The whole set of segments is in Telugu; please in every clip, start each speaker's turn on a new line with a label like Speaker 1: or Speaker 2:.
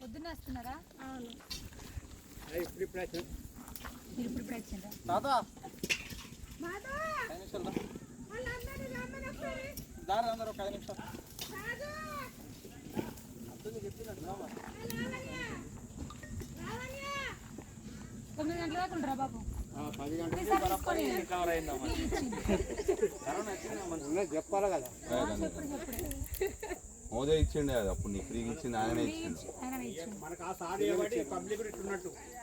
Speaker 1: పొద్దున్న వస్తున్నారా?
Speaker 2: అవును.
Speaker 1: ఇప్పుడు ఇప్పుడు వచ్చిండ్రా
Speaker 3: తాత.
Speaker 2: మాధవ
Speaker 3: ఐదు నిమిషాలు రా.
Speaker 2: వాళ్ళందరినీ రమ్మని ఒకసారి.
Speaker 3: దారి అందరూ ఒక ఐదు నిమిషాలు.
Speaker 1: తొమ్మిది గంటల దాకా ఉండరా బాబు?
Speaker 4: చెప్పాలి కదా.
Speaker 5: మోదే ఇచ్చిండే అది అప్పుడు నీకు ఫ్రీగా ఇచ్చింది ఆయనే ఇచ్చిండు.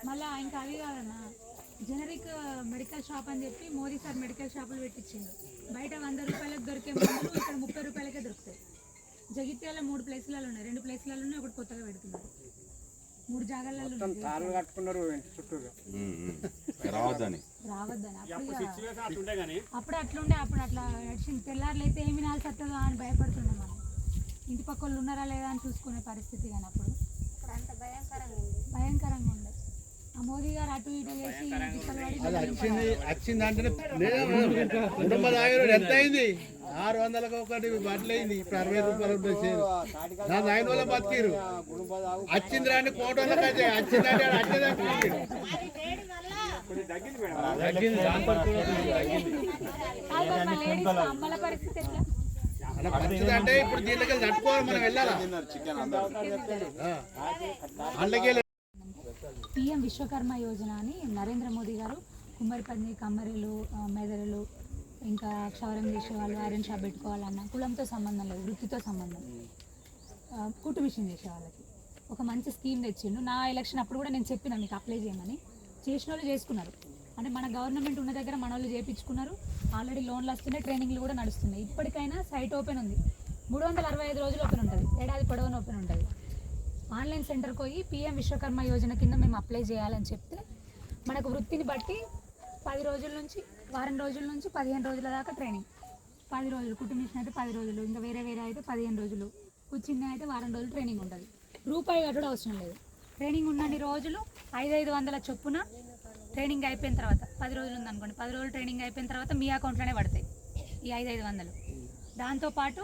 Speaker 1: మళ్ళా ఇంకా అది కాదన్నా జనరిక్ మెడికల్ షాప్ అని చెప్పి మోదీ సార్ మెడికల్ షాపులు పెట్టించిండు బయట వంద రూపాయలకు దొరికే మందులు ఇక్కడ ముప్పై రూపాయలకే దొరుకుతాయి. జగిత్యాల మూడు ప్లేసులలో ఉన్నాయి. రెండు ప్లేసులలో ఉన్నాయి ఒకటి కొత్తగా పెడుతున్నారు. మూడు జాగాలలో
Speaker 4: కట్టుకున్నారు చుట్టూగా.
Speaker 5: రావద్దని.
Speaker 1: రావద్దని. అప్పుడు
Speaker 4: అట్లుండే
Speaker 1: అప్పుడు అట్లుండే అప్పుడు అట్లా నడిచింది తెల్లారులు అయితే ఏమి నాలు సత్తదా అని భయపడుతుండే మనం ఇంటి పక్క వాళ్ళు ఉన్నారా లేదా అని చూసుకునే పరిస్థితి కానీ అప్పుడు. భయంకరంగా ఉండే ఆ మోదీ గారు అటు ఇటు చేసి
Speaker 6: అది వచ్చింది వచ్చింది అంటే కుటుంబ దాగిన ఎంత అయింది? ఆరు వందలకు ఒకటి బట్టలు అయింది ఇప్పుడు అరవై రూపాయలు వచ్చేది నా నాయన వల్ల బతికిరు వచ్చింది కోటలకు అయితే వచ్చింది అంటే. తగ్గింది అంటే ఇప్పుడు దీనికి తట్టుకోవాలి మనం వెళ్ళాలా?
Speaker 1: పిఎం విశ్వకర్మ యోజన అని నరేంద్ర మోదీ గారు కుమ్మరిపల్లి కమ్మరిలు మెదడులు ఇంకా క్షౌరం చేసే వాళ్ళు ఐరన్ షాప్ పెట్టుకోవాలన్న కులంతో సంబంధం లేదు వృత్తితో సంబంధం కుట్టు మిషన్ చేసే వాళ్ళకి. ఒక మంచి స్కీమ్ తెచ్చిండు. నా ఎలక్షన్ అప్పుడు కూడా నేను చెప్పిన మీకు అప్లై చేయమని. చేసిన వాళ్ళు చేసుకున్నారు. అంటే మన గవర్నమెంట్ ఉన్న దగ్గర మన వాళ్ళు చేయించుకున్నారు ఆల్రెడీ లోన్లు వస్తున్నాయి ట్రైనింగ్లు కూడా నడుస్తున్నాయి. ఇప్పటికైనా సైట్ ఓపెన్ ఉంది. మూడు వందల అరవై ఐదు రోజులు ఓపెన్ ఉంటుంది. ఏడాది పొడవున ఓపెన్ ఉంటుంది. ఆన్లైన్ సెంటర్కి పోయి పిఎం విశ్వకర్మ యోజన కింద మేము అప్లై చేయాలని చెప్తే మనకు వృత్తిని బట్టి పది రోజుల నుంచి వారం రోజుల నుంచి పదిహేను రోజుల దాకా ట్రైనింగ్. పది రోజులు కుటుంబించిన అయితే పది రోజులు ఇంకా వేరే వేరే అయితే పదిహేను రోజులు కూర్చున్న అయితే వారం రోజులు ట్రైనింగ్ ఉంటుంది. రూపాయి కట్టడం అవసరం లేదు. ట్రైనింగ్ ఉన్నన్ని రోజులు ఐదు ఐదు వందల చొప్పున ట్రైనింగ్ అయిపోయిన తర్వాత పది రోజులు ఉందనుకోండి పది రోజులు ట్రైనింగ్ అయిపోయిన తర్వాత మీ అకౌంట్లోనే పడతాయి ఈ ఐదు ఐదు వందలు. దాంతోపాటు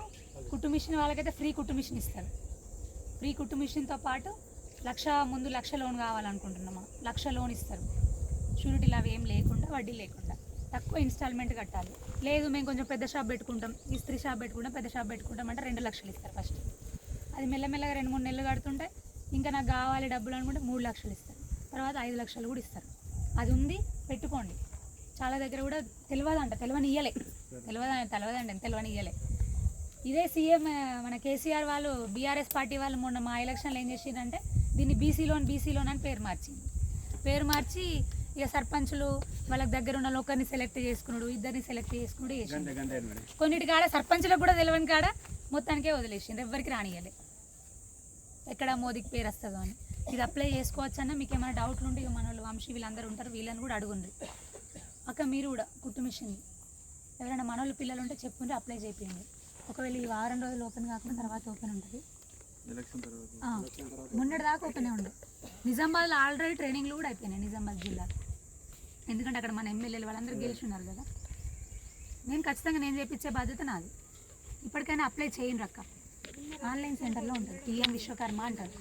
Speaker 1: కుట్టు మిషన్ వాళ్ళకైతే ఫ్రీ కుట్టు మిషన్ ఇస్తారు. ఫ్రీ కుట్టు మిషన్తో పాటు లక్ష ముందు లక్ష లోన్ కావాలనుకుంటున్నాము? లక్ష లోన్ ఇస్తారు. షూరిటీలు అవి ఏం లేకుండా వడ్డీ లేకుండా. తక్కువ ఇన్స్టాల్మెంట్ కట్టాలి. లేదు మేము కొంచెం పెద్ద షాప్ పెట్టుకుంటాం ఇస్త్రీ షాప్ పెట్టుకుంటాం పెద్ద షాప్ పెట్టుకుంటాం అంటే రెండు లక్షలు ఇస్తారు ఫస్ట్. అది మెల్లమెల్లగా రెండు మూడు నెలలు కడుతుంటే ఇంకా నాకు కావాలి డబ్బులు అనుకుంటే మూడు లక్షలు ఇస్తారు. తర్వాత ఐదు లక్షలు కూడా ఇస్తారు. అది ఉంది పెట్టుకోండి. చాలా దగ్గర కూడా తెలియదంట తెలియని ఇయ్యలే తెలియదు తెలియదండి తెలియని ఇయ్యలే ఇదే సీఎం మన కేసీఆర్ వాళ్ళు బీఆర్ఎస్ పార్టీ వాళ్ళు మొన్న మా ఎలక్షన్లో ఏం చేసిందంటే దీన్ని బీసీ లోన్ బీసీ లోన్ అని పేరు మార్చింది. పేరు మార్చి ఇక సర్పంచులు వాళ్ళకి దగ్గర ఉన్న ఒకరిని సెలెక్ట్ చేసుకున్నాడు ఇద్దరిని సెలెక్ట్ చేసుకున్నాడు చేసిండు. కొన్నిటి కాడ సర్పంచులకు కూడా తెలియని కాడ మొత్తానికే వదిలేసిండ్రు ఎవ్వరికి రానియాలి ఎక్కడ మోదీకి పేరు వస్తుందో అని. ఇది అప్లై చేసుకోవచ్చన్నా మీకు ఏమైనా డౌట్లు ఉంటే ఇక మన వాళ్ళు వంశీ వీళ్ళందరూ ఉంటారు వీళ్ళని కూడా అడుగుండ్రి. అక్క మీరు కూడా కుట్టు మిషన్ ఎవరైనా మనోళ్ళు పిల్లలు ఉంటే చెప్పుంటే అప్లై చేయండి ఒకవేళ ఈ వారం రోజులు ఓపెన్ కాకుండా తర్వాత ఓపెన్ ఉంటుంది. ఆ, మొన్నటి దాకా ఓపెన్ ఉండే. నిజామాబాద్లో ఆల్రెడీ ట్రైనింగ్లు కూడా అయిపోయినాయి నిజామాబాద్ జిల్లా ఎందుకంటే అక్కడ మన ఎమ్మెల్యేలు వాళ్ళందరూ గెలిచి ఉన్నారు కదా. నేను ఖచ్చితంగా నేను చేపించే బాధ్యత నాది. ఇప్పటికైనా అప్లై చేయండి అక్క. ఆన్లైన్ సెంటర్లో ఉంటుంది. పిఎం విశ్వకర్మ అంటారు.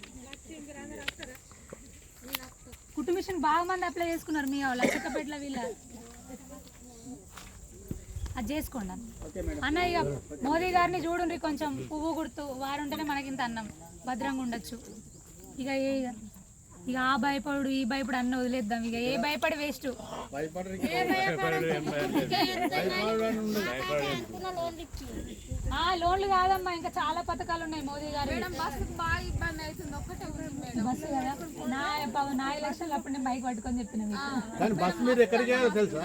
Speaker 1: కుట్టు మిషన్ బాగా మంది అప్లై చేసుకున్నారు మీ వాళ్ళు వీళ్ళ. అది చేసుకోండి అన్న. ఇక మోదీ గారిని చూడండి కొంచెం. పువ్వు గుర్తు వారు ఉంటేనే మనకి ఇంత అన్నం. భద్రంగా ఉండొచ్చు. ఇక ఏ ఇక ఆ భయపడు ఈ భయపడు అన్న వదిలేద్దాం ఇక. ఏ భయపడి వేస్ట్ లోన్లు కాదమ్మా ఇంకా చాలా పథకాలు ఉన్నాయి మోదీ గారు.
Speaker 2: బస్సుకు బాగా ఇబ్బంది అవుతుంది. ఒక్కటే ఉంది మేడం.
Speaker 1: బస్సు కదా? నా ప- నా ఎలక్షన్లు అప్పుడు నేను బైక్ పట్టుకొని చెప్పిన
Speaker 6: బస్సు మీరు ఎక్కడికి తెలుసా?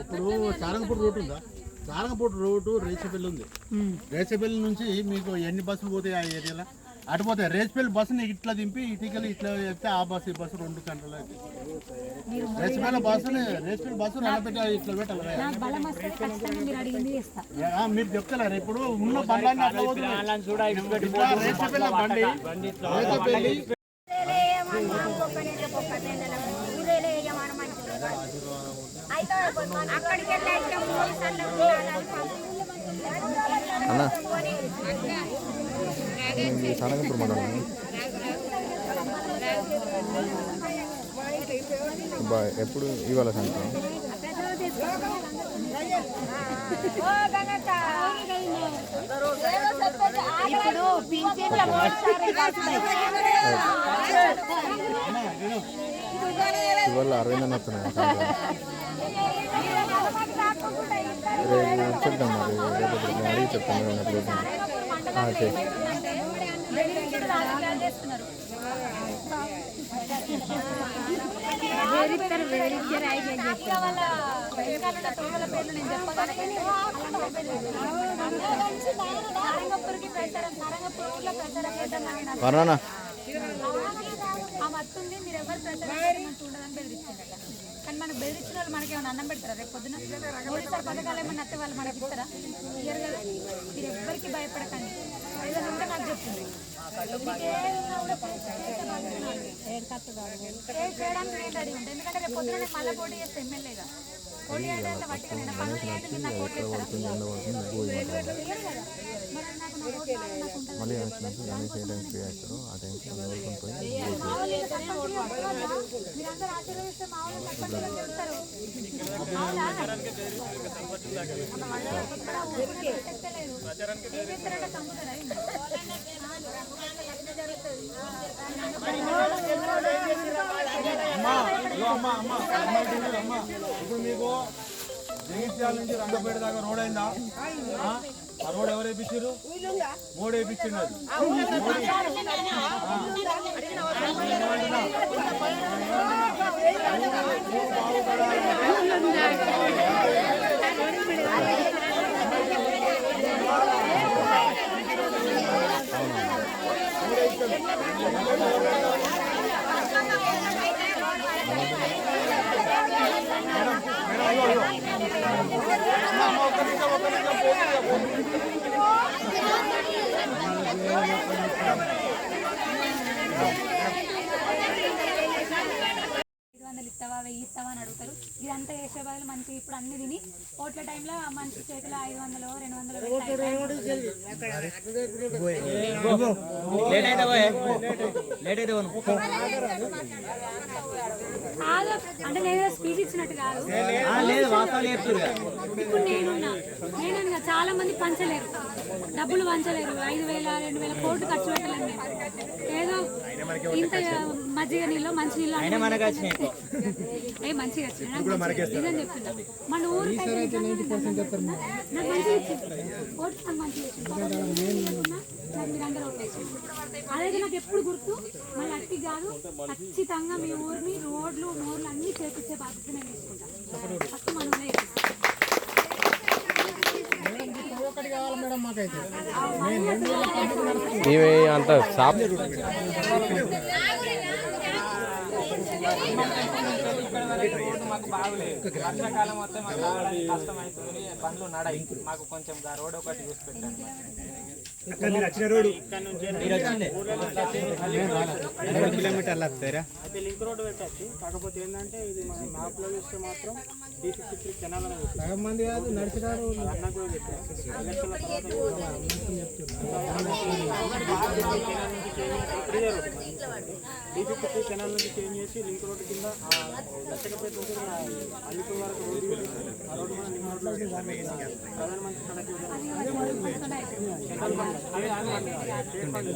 Speaker 6: ఇప్పుడు సారంగపూర్ రూట్ ఉందా? సారంగపూర్ రూట్ రేచపల్లి ఉంది. రేచపల్లి నుంచి మీకు ఎన్ని బస్సులు పోతాయి ఆ ఏరియాలో? అటు పోతాయి రేచపల్లి బస్సుని ఇట్లా దింపి ఇటుకలు ఇట్లా చెప్తే ఆ బస్సు ఈ బస్సు రెండు గంటలు రేచపల్లి బస్సుని రేచపల్లి బస్సు నిలబెట్టి ఇట్లా పెట్టాలి
Speaker 1: మీరు
Speaker 6: చెప్తలేరు. ఇప్పుడు ఉన్న బండ్లన్నీ అట్లా రేచపల్లి బండి రేచపల్లి
Speaker 2: అక్కడికి వెళ్ళి అయితే మూడు సార్లు ఉండాలని
Speaker 7: అన్న సారంగపూర్ మండలం బాయ్ ఎప్పుడు ఇవాళ సాయంత్రం ఇవాళ అరవింద్ వస్తున్నాయి సాయంత్రం రేపు చెప్తాం. మరి రేపు నేను అడిగి చెప్తాను రేపు ఆ,
Speaker 2: వేరిస్తారు
Speaker 1: ఆ మత్తుంది మీరు ఎవరు ప్రచారం చేయమని చూడదని కానీ మనకు బెదిరించిన వాళ్ళు మనకి ఏమైనా అన్నం పెడతారా? రేపు పొద్దున మోడీసారి పథకాలు ఏమైనా నచ్చే వాళ్ళు మనకి ఇస్తారా? ఇయ్యరు కదా. మీరు ఎవ్వరికి భయపడకండి. ఏదైనా ఉంటే నాకు చెప్తుంది చేయడానికి నేను రెడీ ఉంటాను ఎందుకంటే రేపు పొద్దున మళ్ళీ పోటీ చేస్తే ఎమ్మెల్యేగా. పోటీ అంటే అట్లా పట్టుకుని నేను పనులు చేయండి మీరు నాకు ఓట్లు వేస్తారా ఇయ్యరు కదా. మరి నాకు నా ఓట్లు నాకు ఉంటుంది
Speaker 7: మళ్ళీ వచ్చినప్పుడు గణేష్ ఏ టైం ఫ్రీ అవుతారో. ఆ టైంకి మనం ఊరుకొని పోయి
Speaker 1: మీరందరూ ఆశీర్వదిస్తే మా వాళ్ళు తప్పకుండా చెప్తారు అవునా? ఏం చేస్తారంటే చంపుతారా ఏంటి?
Speaker 3: అమ్మా ఇగో అమ్మా అమ్మా అమ్మా ఇటు అమ్మా. ఇప్పుడు మీకు జగిత్యాల నుంచి రంగపేట దాకా రోడ్ అయిందా? ఆ? రోడ్ ఎవరు వేయించారు మోడీ వేయించిండు అది మోడీ.
Speaker 1: బదులు మంచి ఇప్పుడు అన్ని తిని ఓట్ల టైంలో మంచి చేతిలో ఐదు వందలు రెండు వందలు
Speaker 3: లేట్ అయితే
Speaker 1: అంటే నేను స్పీచ్ ఇచ్చినట్టు కాదు. ఇప్పుడు నేనున్నా. నేనన్నా చాలా మంది పంచలేరు. డబ్బులు పంచలేరు. ఐదు వేల రెండు వేల కోట్లు ఖర్చు పెట్టలేము మేము. ఏదో ఇంత మజ్జిగ నీళ్ళు మంచి నీళ్ళు ఏ మంచిగా ఇదని చెప్తున్నా. మన ఊరు నాకు మంచిగా ఇచ్చింది నాకు మంచిగా ఇచ్చింది అదైతే నాకు ఎప్పుడు గుర్తు? మళ్ళీ అట్టి కాదు ఖచ్చితంగా మీ ఊరిని రోడ్లు నోర్లు అన్ని చేపించే బాధ్యత నేను తీసుకుంటాను ఫస్ట్ మన ఊళ్ళో
Speaker 7: ఇవి అంత
Speaker 8: సాప్ బాగులేదు. వర్షాకాలం వస్తే మాకు రావడానికి కష్టం అవుతుంది పనులు నడయి మాకు కొంచెం గా రోడ్ ఒకటి చూసి పెట్టండి.
Speaker 4: కిలోమీటర్లు వస్తారా అయితే లింక్ రోడ్ పెట్టచ్చు. కాకపోతే ఏంటంటే ఇది మన మ్యాప్లో చూస్తే మాత్రం ఫిఫ్టీ త్రీ కెనాల్ అని సగం మంది కాదు నడిచినాడు అన్న కూడా చెప్పారు. ఎలక్షన్ల తర్వాత త్రీ కెనాల్ నుంచి చేంజ్ చేసి లింక్ రోడ్ కింద దర్శకపేట ఉంటుంది ఆ అల్లిపూర్ వరకు రోడ్డు ఆ రోడ్డు మన లింక్ రోడ్లో ప్రధానమంత్రి సెంట్రల్ ఫండ్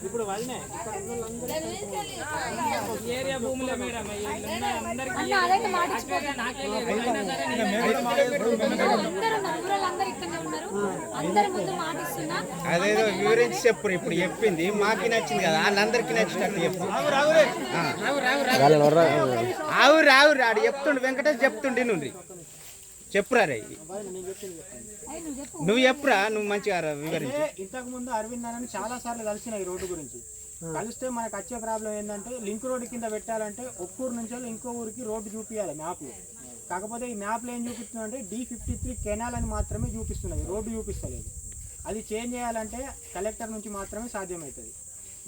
Speaker 1: ఇప్పుడు
Speaker 8: ఏరియా భూములే మేడం
Speaker 9: అదేదో వివరించి చెప్పు ఇప్పుడు చెప్పింది. మాకి నచ్చింది కదా అందరికి నచ్చినట్టు చెప్పు.
Speaker 7: వాళ్ళని రావు
Speaker 9: ఆవురు చెప్తుండు వెంకటేష్ చెప్తుండి నుండి చెప్పురా రే.
Speaker 1: నువ్వు చెప్పు
Speaker 9: నువ్వు చెప్పురా నువ్వు మంచిగా వివరించి.
Speaker 4: ఇంతకు ముందు అరవింద్ అని చాలా సార్లు కలిసిన ఈ రోడ్డు గురించి. కలిస్తే మనకు వచ్చే ప్రాబ్లం ఏంటంటే లింక్ రోడ్డు కింద పెట్టాలంటే ఒక్కూరు నుంచి ఇంకో ఊరికి రోడ్డు చూపించాలి మ్యాప్లో కాకపోతే ఈ మ్యాప్లో ఏం చూపిస్తుందంటే డి ఫిఫ్టీ త్రీ కెనాల్ అని మాత్రమే చూపిస్తున్నది రోడ్డు చూపిస్తలేదు. అది చేంజ్ చేయాలంటే కలెక్టర్ నుంచి మాత్రమే సాధ్యమవుతుంది.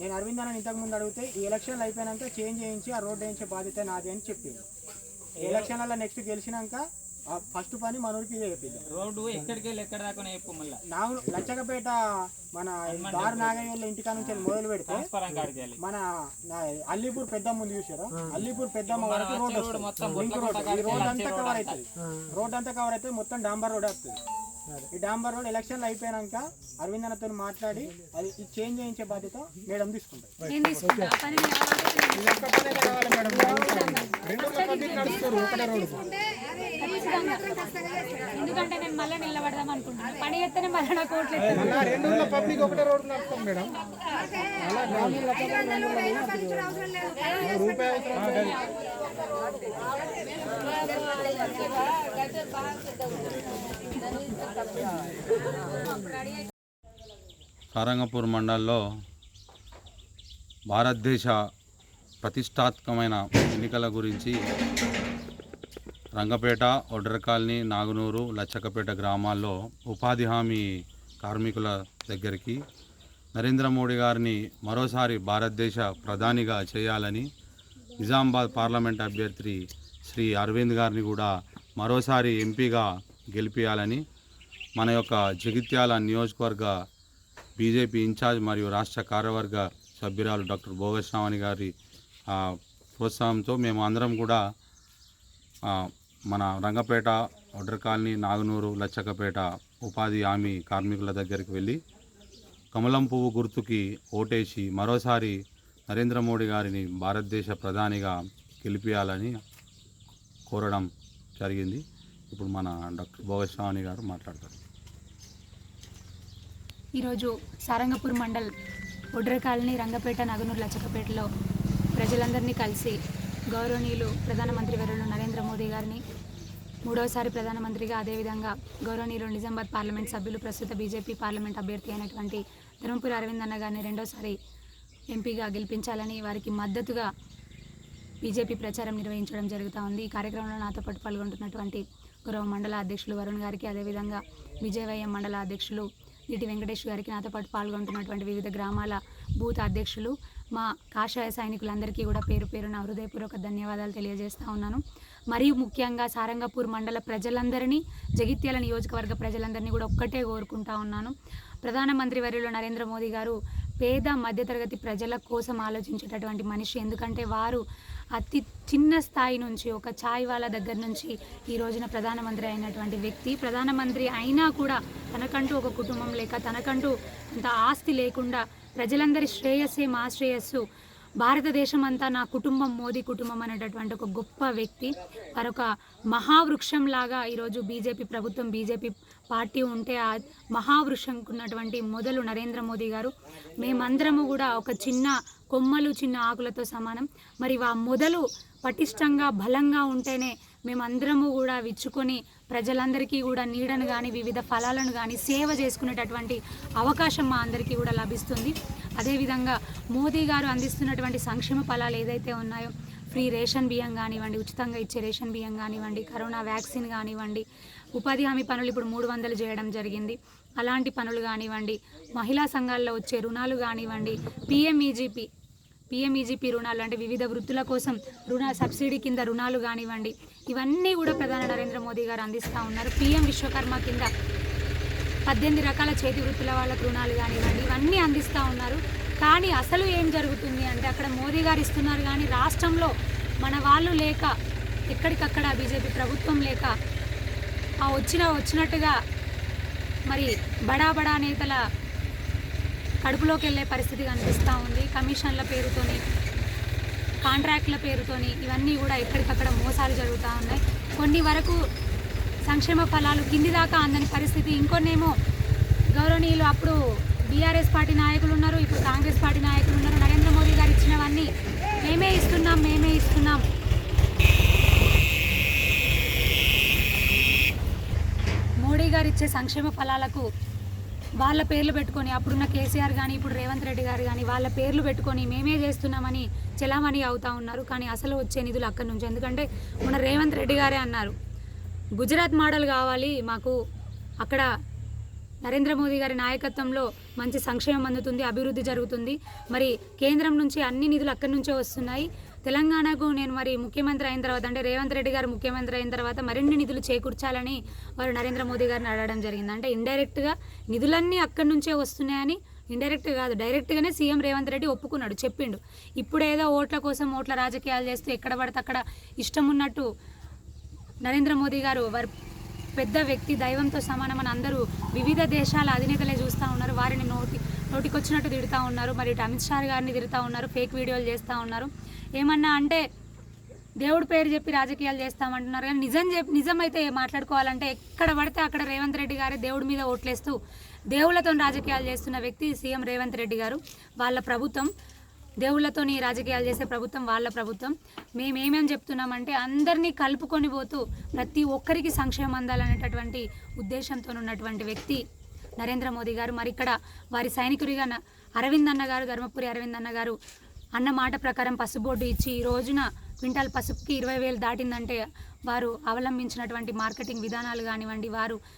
Speaker 4: నేను అరవింద్ అని ఇంతకు ముందు అడిగితే ఈ ఎలక్షన్లు అయిపోయినాక చేంజ్ చేయించి ఆ రోడ్డు వేయించే బాధ్యత నాది అని చెప్పింది ఈ ఎలక్షన్లలో నెక్స్ట్ గెలిచినాక ఫస్ట్ పని మన ఊరికి చేపిద్దాం
Speaker 8: రోడ్డు ఎక్కడికి వెళ్ళి ఎక్కడ దాకా చెప్పు మళ్ళీ.
Speaker 4: నాకు లచ్చకపేట మన దారి నాగయ్య ఇంటికా నుంచి మొదలు పెడితే మన అల్లీపూర్ పెద్దమ్మ ఉంది చూసారా అల్లీపూర్ పెద్దమ్మ వరకు రోడ్
Speaker 8: రోడ్
Speaker 4: వస్తుంది.
Speaker 8: మొత్తం
Speaker 4: లింక్ రోడ్. ఈ రోడ్ అంతా కవర్ అవుతుంది. రోడ్ అంతా కవర్ అయితే మొత్తం డాంబర్ రోడ్ వస్తుంది. ఈ డాంబర్ రోడ్ ఎలక్షన్లు అయిపోయాక అరవింద్ అన్నతో మాట్లాడి అది ఈ చేంజ్ చేయించే బాధ్యత మేడం తీసుకుంటాం.
Speaker 1: నేను తీసుకుంటా పని నేను కావాలి. ఖచ్చితంగా. ఎందుకంటే నేను మళ్ళీ నిలబడదాం అనుకుంటున్నాను పని చేస్తేనే మళ్ళీ నాకు ఓట్లు ఎత్తారు.
Speaker 4: రెండు పబ్లిక్ ఒకటే రోడ్ నడుస్తాం మేడం
Speaker 5: సారంగపూర్ మండల్లో భారతదేశ ప్రతిష్టాత్మకమైన ఎన్నికల గురించి రంగపేట ఒడ్ర కాలనీ నాగునూరు లచ్చకపేట గ్రామాల్లో ఉపాధి హామీ కార్మికుల దగ్గరికి నరేంద్ర మోడీ గారిని మరోసారి భారతదేశ ప్రధానిగా చేయాలని నిజామాబాద్ పార్లమెంట్ అభ్యర్థి శ్రీ అరవింద్ గారిని కూడా మరోసారి ఎంపీగా గెలిపించాలని మన యొక్క జగిత్యాల నియోజకవర్గ బీజేపీ ఇన్ఛార్జ్ మరియు రాష్ట్ర కార్యవర్గ సభ్యురాలు డాక్టర్ భోగశ్రావణి గారి ఆ, ప్రోత్సాహంతో మేము అందరం కూడా మన రంగపేట ఒడ్ర కాలనీ నాగనూరు లచ్చకపేట ఉపాధి హామీ కార్మికుల దగ్గరికి వెళ్ళి కమలం పువ్వు గుర్తుకి ఓటేసి మరోసారి నరేంద్ర మోడీ గారిని భారతదేశ ప్రధానిగా గెలిపించాలని కోరడం జరిగింది. ఇప్పుడు మన డాక్టర్ భోగస్వామి గారు మాట్లాడతారు.
Speaker 1: ఈరోజు సారంగపూర్ మండల్ ఒడ్ర కాలనీ రంగపేట నగనూరు లచ్చకపేటలో ప్రజలందరినీ కలిసి గౌరవనీయులు ప్రధానమంత్రి వర్యులు నరేంద్ర మోదీ గారిని మూడవసారి ప్రధానమంత్రిగా అదేవిధంగా గౌరవనీయులు నిజామాబాద్ పార్లమెంట్ సభ్యులు ప్రస్తుత బీజేపీ పార్లమెంట్ అభ్యర్థి అయినటువంటి ధర్మపురి అరవింద్ అన్న గారిని రెండోసారి ఎంపీగా గెలిపించాలని వారికి మద్దతుగా బీజేపీ ప్రచారం నిర్వహించడం జరుగుతూ ఉంది. ఈ కార్యక్రమంలో నాతో పాటు పాల్గొంటున్నటువంటి గౌరవ మండల అధ్యక్షులు వరుణ్ గారికి అదేవిధంగా విజయవయం మండల అధ్యక్షులు నీటి వెంకటేష్ గారికి నాతో పాటు పాల్గొంటున్నటువంటి వివిధ గ్రామాల బూత్ అధ్యక్షులు మా కాషాయ సైనికులందరికీ కూడా పేరు పేరున హృదయపూర్వక ధన్యవాదాలు తెలియజేస్తా ఉన్నాను. మరియు ముఖ్యంగా సారంగపూర్ మండల ప్రజలందరినీ జగిత్యాల నియోజకవర్గ ప్రజలందరినీ కూడా ఒక్కటే కోరుకుంటా ఉన్నాను. ప్రధానమంత్రి వర్యులు నరేంద్ర మోదీ గారు పేద మధ్యతరగతి ప్రజల కోసం ఆలోచించేటటువంటి మనిషి. ఎందుకంటే వారు అతి చిన్న స్థాయి నుంచి ఒక ఛాయ్ వాళ్ళ దగ్గర నుంచి ఈ రోజున ప్రధానమంత్రి అయినటువంటి వ్యక్తి. ప్రధానమంత్రి అయినా కూడా తనకంటూ ఒక కుటుంబం లేక తనకంటూ అంత ఆస్తి లేకుండా ప్రజలందరి శ్రేయస్సే మా శ్రేయస్సు. భారతదేశం అంతా నా కుటుంబం మోదీ కుటుంబం అనేటటువంటి ఒక గొప్ప వ్యక్తి. మరొక మహావృక్షం లాగా ఈరోజు బీజేపీ ప్రభుత్వం బీజేపీ పార్టీ ఉంటే ఆ మహావృక్షంకున్నటువంటి మొదలు నరేంద్ర మోదీ గారు. మేమందరము కూడా ఒక చిన్న కొమ్మలు చిన్న ఆకులతో సమానం. మరి ఆ మొదలు పటిష్టంగా బలంగా ఉంటేనే మేమందరము కూడా విచ్చుకొని ప్రజలందరికీ కూడా నీడను కానీ వివిధ ఫలాలను కానీ సేవ చేసుకునేటటువంటి అవకాశం మా అందరికీ కూడా లభిస్తుంది. అదేవిధంగా మోదీ గారు అందిస్తున్నటువంటి సంక్షేమ ఫలాలు ఏదైతే ఉన్నాయో ఫ్రీ రేషన్ బియ్యం కానివ్వండి ఉచితంగా ఇచ్చే రేషన్ బియ్యం కానివ్వండి కరోనా వ్యాక్సిన్ కానివ్వండి ఉపాధి హామీ పనులు ఇప్పుడు మూడు వందలు చేయడం జరిగింది. అలాంటి పనులు కానివ్వండి మహిళా సంఘాల్లో వచ్చే రుణాలు కానివ్వండి పిఎంఈజీపీ పిఎంఈజీపీ రుణాలు అంటే వివిధ వృత్తుల కోసం రుణ సబ్సిడీ కింద రుణాలు కానివ్వండి ఇవన్నీ కూడా ప్రధాని నరేంద్ర మోదీ గారు అందిస్తూ ఉన్నారు. పిఎం విశ్వకర్మ కింద పద్దెనిమిది రకాల చేతి వృత్తుల వాళ్ళకు రుణాలు కానివ్వండి ఇవన్నీ అందిస్తూ ఉన్నారు. కానీ అసలు ఏం జరుగుతుంది అంటే అక్కడ మోదీ గారు ఇస్తున్నారు కానీ రాష్ట్రంలో మన వాళ్ళు లేక ఎక్కడికక్కడ బీజేపీ ప్రభుత్వం లేక ఆ వచ్చిన వచ్చినట్టుగా మరి బడా బడా నేతల కడుపులోకి వెళ్ళే పరిస్థితి కనిపిస్తూ ఉంది. కమిషన్ల పేరుతోని కాంట్రాక్ట్ల పేరుతోని ఇవన్నీ కూడా ఎక్కడికక్కడ మోసాలు జరుగుతూ ఉన్నాయి. కొన్ని వరకు సంక్షేమ ఫలాలు కింది దాకా అందని పరిస్థితి. ఇంకొన్నేమో గౌరవనీయులు అప్పుడు బీఆర్ఎస్ పార్టీ నాయకులు ఉన్నారు ఇప్పుడు కాంగ్రెస్ పార్టీ నాయకులు ఉన్నారు. నరేంద్ర మోదీ గారు ఇచ్చినవన్నీ మేమే ఇస్తున్నాం మేమే ఇస్తున్నాం. మోడీ గారు ఇచ్చే సంక్షేమ ఫలాలకు వాళ్ళ పేర్లు పెట్టుకొని అప్పుడున్న కేసీఆర్ కానీ ఇప్పుడు రేవంత్ రెడ్డి గారు కానీ వాళ్ళ పేర్లు పెట్టుకొని మేమే చేస్తున్నామని చెలామణి అవుతా ఉన్నారు. కానీ అసలు వచ్చే నిధులు అక్కడి నుంచి ఎందుకంటే మన రేవంత్ రెడ్డి గారే అన్నారు. గుజరాత్ మోడల్ కావాలి మాకు అక్కడ నరేంద్ర మోదీ గారి నాయకత్వంలో మంచి సంక్షేమం అందుతుంది అభివృద్ధి జరుగుతుంది. మరి కేంద్రం నుంచి అన్ని నిధులు అక్కడి నుంచే వస్తున్నాయి. తెలంగాణకు నేను మరి ముఖ్యమంత్రి అయిన తర్వాత అంటే రేవంత్ రెడ్డి గారు ముఖ్యమంత్రి అయిన తర్వాత మరిన్ని నిధులు చేకూర్చాలని వారు నరేంద్ర మోదీ గారిని అడగడం జరిగింది. అంటే ఇండైరెక్ట్గా నిధులన్నీ అక్కడి నుంచే వస్తున్నాయని ఇండైరెక్ట్ కాదు డైరెక్ట్గానే సీఎం రేవంత్ రెడ్డి ఒప్పుకున్నాడు చెప్పిండు. ఇప్పుడేదో ఓట్ల కోసం ఓట్ల రాజకీయాలు చేస్తూ ఎక్కడ పడితే అక్కడ ఇష్టం ఉన్నట్టు నరేంద్ర మోదీ గారు వారు పెద్ద వ్యక్తి దైవంతో సమానమని అందరూ వివిధ దేశాల అధినేతలే చూస్తూ ఉన్నారు. వారిని నోటి నోటికొచ్చినట్టు తిడుతూ ఉన్నారు. మరి ఇటు అమిత్ షా గారిని తిడుతూ ఉన్నారు ఫేక్ వీడియోలు చేస్తూ ఉన్నారు. ఏమన్నా అంటే దేవుడి పేరు చెప్పి రాజకీయాలు చేస్తామంటున్నారు కానీ నిజం చెప్పి నిజమైతే మాట్లాడుకోవాలంటే ఎక్కడ పడితే అక్కడ రేవంత్ రెడ్డి గారే దేవుడి మీద ఓట్లేస్తూ దేవుళ్ళతో రాజకీయాలు చేస్తున్న వ్యక్తి సీఎం రేవంత్ రెడ్డి గారు. వాళ్ళ ప్రభుత్వం దేవుళ్ళతోని రాజకీయాలు చేసే ప్రభుత్వం వాళ్ళ ప్రభుత్వం. మేము చెప్తున్నామంటే అందరినీ కలుపుకొని పోతూ ప్రతి ఒక్కరికి సంక్షేమం అందాలనేటటువంటి ఉద్దేశంతో ఉన్నటువంటి వ్యక్తి నరేంద్ర మోదీ గారు. మరి ఇక్కడ వారి సైనికుడిగా అరవింద్ అన్న గారు ధర్మపురి అరవింద్ అన్న గారు అన్న మాట ప్రకారం పసుబోర్డు ఇచ్చి ఈ రోజున క్వింటాల్ పసుపుకి ఇరవై వేలు దాటిందంటే వారు అవలంబించినటువంటి మార్కెటింగ్ విధానాలు కానివ్వండి వారు